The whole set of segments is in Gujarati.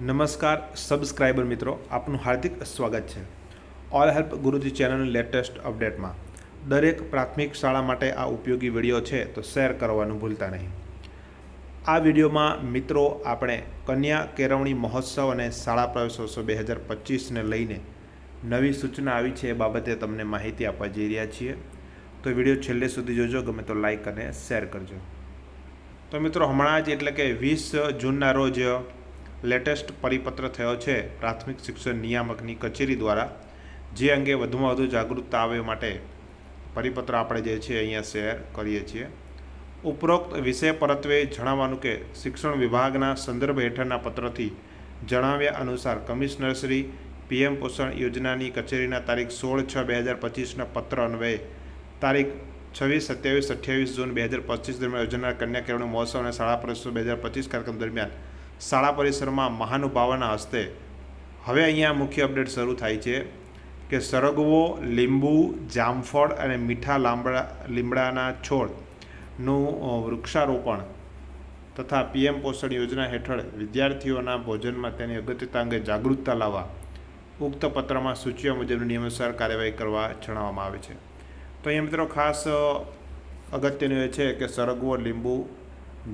નમસ્કાર સબસ્ક્રાઈબર મિત્રો, આપનું હાર્દિક સ્વાગત છે. ઓલ હેલ્પ ગુરુજી ચેનલની લેટેસ્ટ અપડેટમાં. દરેક પ્રાથમિક શાળા માટે આ ઉપયોગી વીડિયો છે તો શેર કરવાનું ભૂલતા નહીં. આ વિડીયોમાં મિત્રો, આપણે કન્યા કેળવણી મહોત્સવ અને શાળા પ્રવેશોત્સવ બે હજાર પચીસને લઈને નવી સૂચના આવી છે એ બાબતે તમને માહિતી આપવા જઈ રહ્યા છીએ. તો વીડિયો છેલ્લે સુધી જોજો, ગમે તો લાઇક અને શેર કરજો. તો મિત્રો, હમણાં જ એટલે કે વીસ જૂનના રોજ લેટેસ્ટ પરિપત્ર થયો છે. પ્રાથમિક શિક્ષણ નિયામકની કચેરી દ્વારા જે અંગે વધુમાં વધુ જાગૃતતા આવે માટે પરિપત્ર આપણે જે છે અહીંયા શેર કરીએ છીએ. ઉપરોક્ત વિષય પરત્વે જણાવવાનું કે શિક્ષણ વિભાગના સંદર્ભ હેઠળના પત્રથી જણાવ્યા અનુસાર કમિશનર શ્રી પીએમ પોષણ યોજનાની કચેરીના તારીખ સોળ છ બે હજાર પચીસના પત્ર અન્વયે તારીખ છવ્વીસ, સત્યાવીસ, અઠ્યાવીસ જૂન બે હજાર પચીસ દરમિયાન યોજનાર કન્યા કેળવણી મહોત્સવ અને શાળા પ્રવેશોત્સવ બે હજાર પચીસ કાર્યક્રમ દરમિયાન શાળા પરિસરમાં મહાનુભાવોના હસ્તે હવે અહીંયા મુખ્ય અપડેટ શરૂ થાય છે કે સરગવો, લીંબુ, જામફળ અને મીઠા લાંબડા, લીમડાના છોડનું વૃક્ષારોપણ તથા પીએમ પોષણ યોજના હેઠળ વિદ્યાર્થીઓના ભોજનમાં તેની અગત્યતા અંગે જાગૃતતા લાવવા ઉક્ત પત્રમાં સૂચિઓ મુજબની નિયમાનુસાર કાર્યવાહી કરવા જણાવવામાં આવે છે. તો અહીંયા મિત્રો ખાસ અગત્યનું એ છે કે સરગવો, લીંબુ,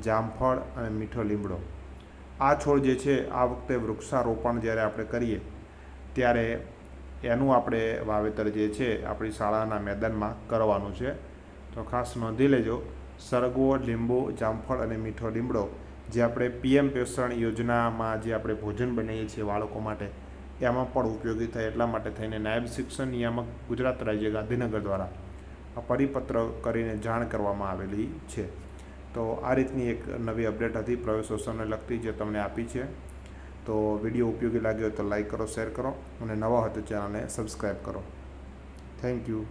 જામફળ અને મીઠો લીમડો આ છોડ જે છે, આ વખતે વૃક્ષારોપણ જ્યારે આપણે કરીએ, ત્યારે એનું આપણે વાવેતર જે છે, આપણી શાળાના મેદાનમાં કરવાનું છે. તો ખાસ નોંધી લેજો, સરગવો, લીંબુ, જામફળ અને મીઠો લીમડો જે આપણે પીએમ પોષણ યોજનામાં જે આપણે ભોજન બનાવીએ છીએ બાળકો માટે, એમાં પણ ઉપયોગી થાય એટલા માટે થઈને નાયબ શિક્ષણ નિયામક ગુજરાત રાજ્ય ગાંધીનગર દ્વારા પરિપત્ર કરીને જાણ કરવામાં આવેલી છે. તો આ રીતની એક નવી અપડેટ હતી પ્રવેશોત્સવને લગતી જે તમને આપી છે. તો વીડિયો ઉપયોગી લાગ્યો તો લાઈક કરો, શેર કરો અને નવા હોય તો ચેનલને સબસ્ક્રાઈબ કરો. Thank you.